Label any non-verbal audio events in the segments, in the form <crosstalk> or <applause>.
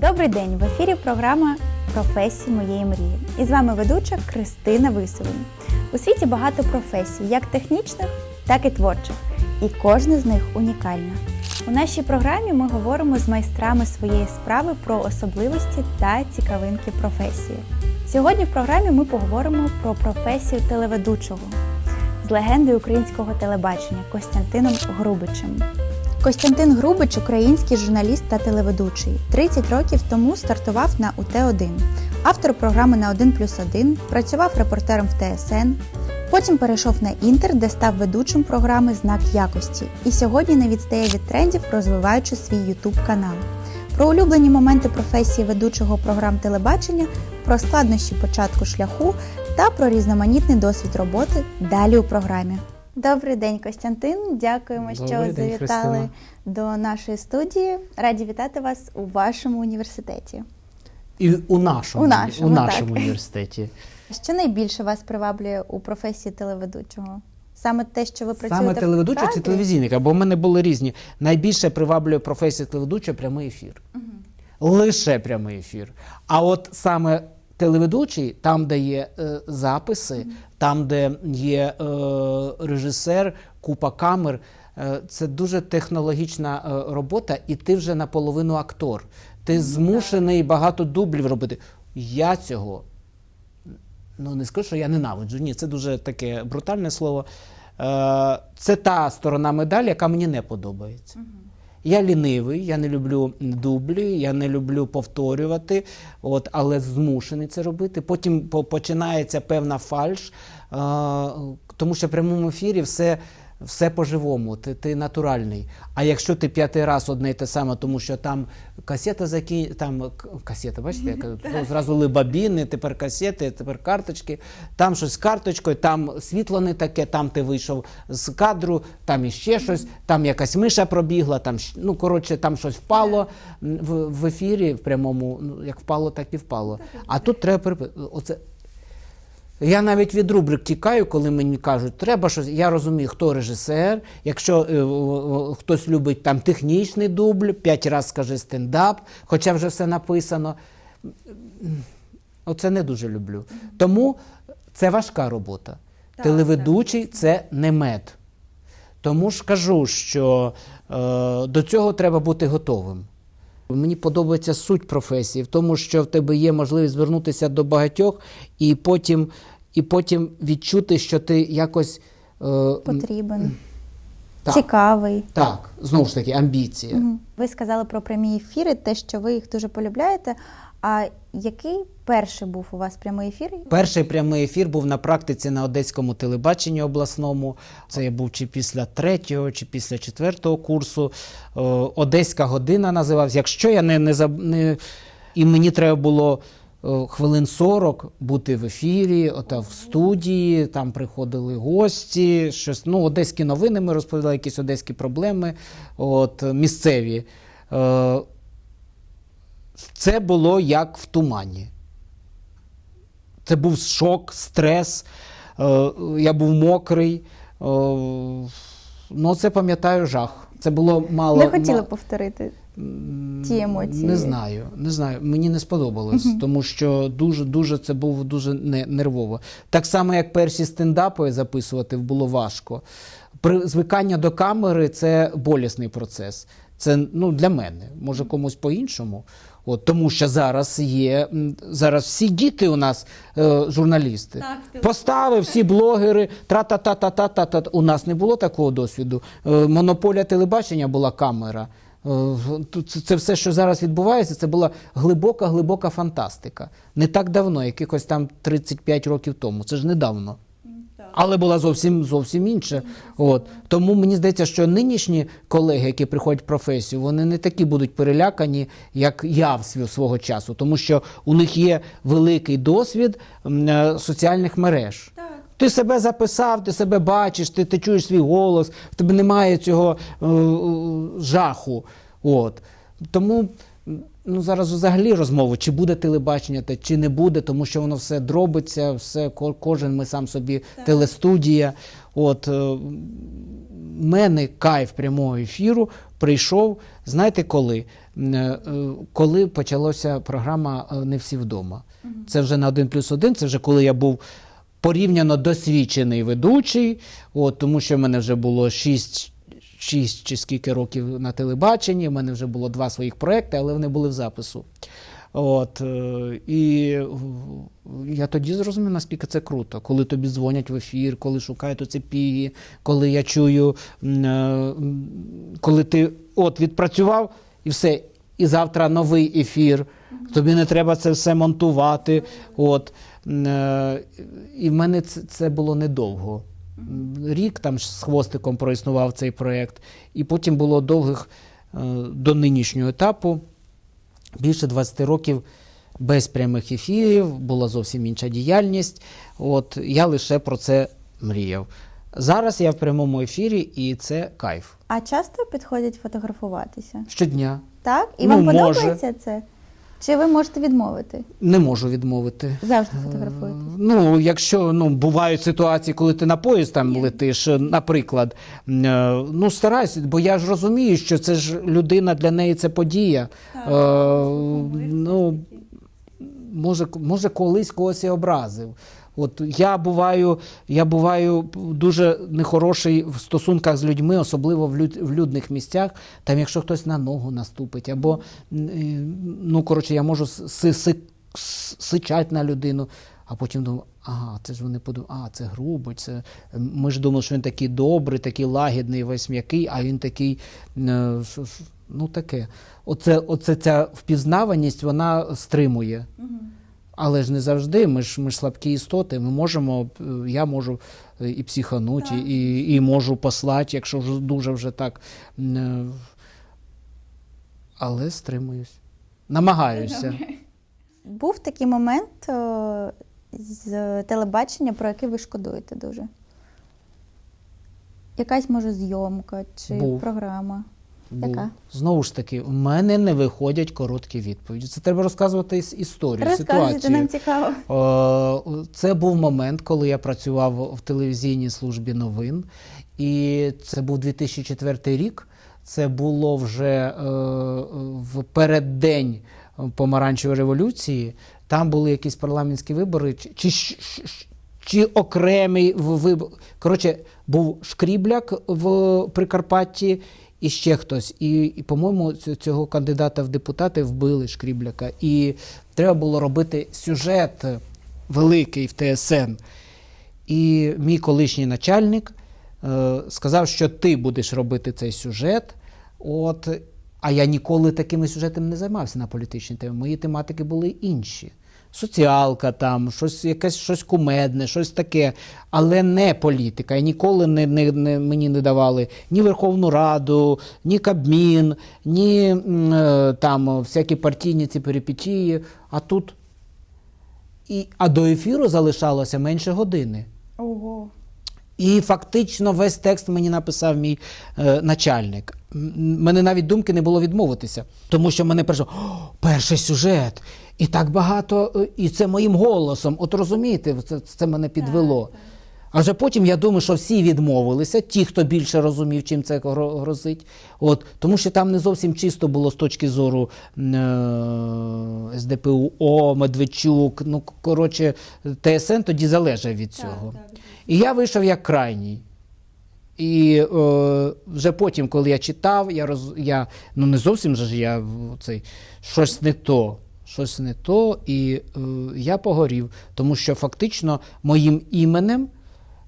Добрий день! В ефірі програма Професії моєї мрії. І з вами ведуча Кристина Висовень. У світі багато професій, як технічних, так і творчих. І кожна з них унікальна. У нашій програмі ми говоримо з майстрами своєї справи про особливості та цікавинки професії. Сьогодні в програмі ми поговоримо про професію телеведучого з легендою українського телебачення Костянтином Грубичем. Костянтин Грубич український журналіст та телеведучий. 30 років тому стартував на УТ-1. Автор програми на 1 плюс 1, працював репортером в ТСН. Потім перейшов на інтер, де став ведучим програми Знак якості. І сьогодні не відстає від трендів, розвиваючи свій Ютуб канал. Про улюблені моменти професії ведучого програм телебачення, про складнощі початку шляху та про різноманітний досвід роботи далі у програмі. Добрий день, Костянтин. Дякуємо, що день, завітали Христина. до нашої студії. Раді вітати вас у вашому університеті. І у нашому, У нашому, у нашому так. університеті. Що найбільше вас приваблює у професії телеведучого? Саме те, що ви працюєте Саме в чи телевізійника, бо в мене були різні. Найбільше приваблює професія телеведучого прямий ефір. Лише прямий ефір. А от саме телеведучий, там, де є е, записи, там, де є е, режисер, купа камер. е, Це дуже технологічна е, робота, і ти вже наполовину актор. Ти змушений багато дублів робити. Я цього ну не скажу, що я ненавиджу. Ні, це дуже таке брутальне слово. Е, Це та сторона медалі, яка мені не подобається. Я лінивий, я не люблю дублі, я не люблю повторювати, от, але змушений це робити. Потім починається певна фальш, е, тому що в прямому ефірі все, все по-живому, ти, ти натуральний. А якщо ти п'ятий раз одне й те саме, тому що там касета закі... там касета, бачите, я кажу, <laughs> ну, зразу либабіни, тепер касети, тепер карточки, там щось з карточкою, там світло не таке, там ти вийшов з кадру, там іще щось, там якась миша пробігла, там ну коротше, там щось впало в, в ефірі, в прямому, ну як впало, так і впало. А тут треба перепи... Я навіть від рубрик тікаю, коли мені кажуть, треба щось. Я розумію, хто режисер. Якщо е, о, хтось любить там технічний дубль, п'ять разів скажи стендап, хоча вже все написано. Оце не дуже люблю. Тому це важка робота. Телеведучий це не мед. Тому ж кажу, що е, до цього треба бути готовим. Мені подобається суть професії в тому, що в тебе є можливість звернутися до багатьох і потім, і потім відчути, що ти якось. Е, Потрібен, так, цікавий. так, знову ж таки, амбіція. Угу. Ви сказали про прямі ефіри, те, що ви їх дуже полюбляєте. А який перший був у вас прямий ефір? Перший прямий ефір був на практиці на одеському телебаченні обласному. Це я був чи після третього, чи після четвертого курсу. Е, Одеська година називався. Якщо я не, не, не і мені треба було. е, Хвилин 40 бути в ефірі, ота в студії, там приходили гості, щось, ну, одеські новини ми розповідали, якісь одеські проблеми, от, місцеві. Це було як в тумані. Це був шок, стрес. Е, Я був мокрий. Е, Ну, це пам'ятаю жах. Це було мало. Не хотіли повторити ті емоції? Не знаю, не знаю. Мені не сподобалось, тому що дуже, дуже це було дуже нервово. Так само, як перші стендапи записувати було важко. При звикання до камери це болісний процес. Це ну, для мене, може комусь по-іншому. От, тому що зараз є зараз всі діти у нас е, журналісти. Поставив всі блогери, тра-та-та-та-та-та. У нас не було такого досвіду. Е, монополія телебачення була камера. Е, Це, це все, що зараз відбувається, це була глибока, глибока фантастика. Не так давно, якихось там 35 років тому. Це ж недавно. Але була зовсім зовсім інша. От тому мені здається, що нинішні колеги, які приходять в професію, вони не такі будуть перелякані, як я в свого часу, тому що у них є великий досвід е, соціальних мереж. Ти себе записав, ти себе бачиш, ти, ти чуєш свій голос, в тебе немає цього е, е, жаху. От. Тому ну, зараз взагалі розмову, чи буде телебачення, та чи не буде, тому що воно все дробиться, все, кожен ми сам собі телестудія. От, е, в мене кайф прямого ефіру прийшов, знаєте коли? Е, е, Коли почалася програма Не всі вдома. Це вже на 1 плюс 1, це вже коли я був порівняно досвідчений ведучий, от, тому що в мене вже було 6, 6 чи скільки років на телебаченні, в мене вже було два своїх проекти, але вони були в запису. От, е, і я тоді зрозумів, наскільки це круто, коли тобі дзвонять в ефір, коли шукають оці піги, коли я чую, е, коли ти от відпрацював і все, і завтра новий ефір. Тобі не треба це все монтувати. От. Е, І в мене це було недовго. Рік там з хвостиком проіснував цей проєкт, і потім було довгих е, до нинішнього етапу більше 20 років без прямих ефірів, була зовсім інша діяльність. От я лише про це мріяв. Зараз я в прямому ефірі, і це кайф. А часто підходять фотографуватися? Щодня Так? І Ну, вам може. подобається це? Чи ви можете відмовити? не можу відмовити. Завжди фотографуєтесь? Ну, якщо ну, бувають ситуації, коли ти на поїзд там летиш, е, наприклад, е, ну старайся, бо я ж розумію, що це ж людина для неї це подія. Е, ну, може, може, колись когось і образив. От я буваю, я буваю дуже нехороший в стосунках з людьми, особливо в, люд, в людних місцях. Там, якщо хтось на ногу наступить, або е, ну коротше, я можу си, си, сичать на людину, а потім думаю, ага, це ж вони подумали, а це грубо, це ми ж думали, що він такий добрий, такий лагідний, весь м'який, а він такий. е, Ну таке. Оце, оце ця впізнаваність вона стримує. Але ж не завжди. Ми ж ми ж слабкі істоти. Ми можемо, е, я можу е, і психанути, і, і можу послати, якщо вже дуже вже так. е, Але стримуюсь. Намагаюся. Був такий момент о, з телебачення, про який ви шкодуєте дуже? Якась може зйомка чи Був. програма? Був. Яка? Знову ж таки, в мене не виходять короткі відповіді. Це треба розказувати іс- історію, Розказуйте, ситуацію. нам цікаво. Е, Це був момент, коли я працював в телевізійній службі новин, і це був 2004 рік. Це було вже е, в переддень помаранчевої революції. Там були якісь парламентські вибори, чи, чи, щ- щ- чи окремий вибор. Коротше, був Шкрібляк в Прикарпатті. І ще хтось. І, і по-моєму, цього кандидата в депутати вбили Шкрібляка. І треба було робити сюжет великий в ТСН. І мій колишній начальник е, сказав, що ти будеш робити цей сюжет. От, а я ніколи такими сюжетами не займався на політичній темі. Мої тематики були інші. Соціалка, там, щось, якесь щось кумедне, щось таке, але не політика. І ніколи не, не, не, мені не давали ні Верховну Раду, ні Кабмін, ні е, там всякі партійні ці перипетії. А тут. І, а до ефіру залишалося менше години. Ого. І фактично весь текст мені написав мій е, начальник. Мене навіть думки не було відмовитися, тому що мене перше, перший сюжет, і так багато, е, і це моїм голосом. От розумієте, це, це мене підвело. А вже потім я думаю, що всі відмовилися, ті, хто більше розумів, чим це грозить. От, тому що там не зовсім чисто було з точки зору е, СДПУ, О, Медведчук. Ну, коротше, ТСН тоді залежав від цього. І я вийшов як крайній. І е, вже потім, коли я читав, я роз я ну не зовсім же ж я цей щось не то. Щось не то, і е, я погорів, тому що фактично моїм іменем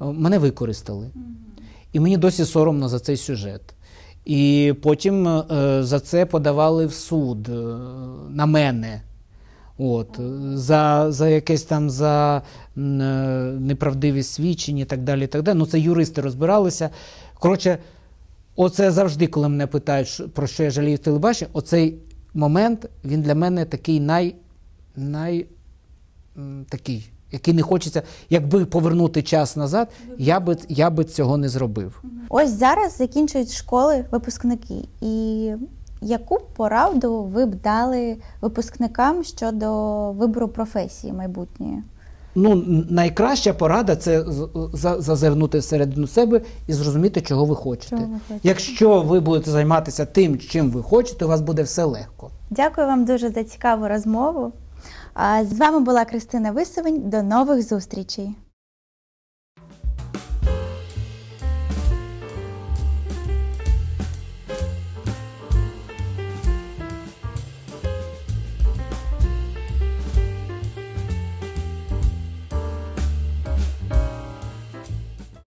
е, мене використали. І мені досі соромно за цей сюжет. І потім е, за це подавали в суд е, на мене. От, за, за якесь там за е, неправдиві свідчення і так далі. І так далі. Ну, це юристи розбиралися. Коротше, оце завжди, коли мене питають, про що я жалію в телебаченні, оцей момент він для мене такий най, най такий, який не хочеться, якби повернути час назад, я би, я би цього не зробив. Ось зараз закінчують школи випускники. І яку пораду ви б дали випускникам щодо вибору професії майбутньої? ну, найкраща порада це зазирнути всередину себе і зрозуміти, чого ви хочете. Чого ви хочете. Якщо ви будете займатися тим, чим ви хочете, у вас буде все легко. Дякую вам дуже за цікаву розмову. З вами була Кристина Висовень. До нових зустрічей.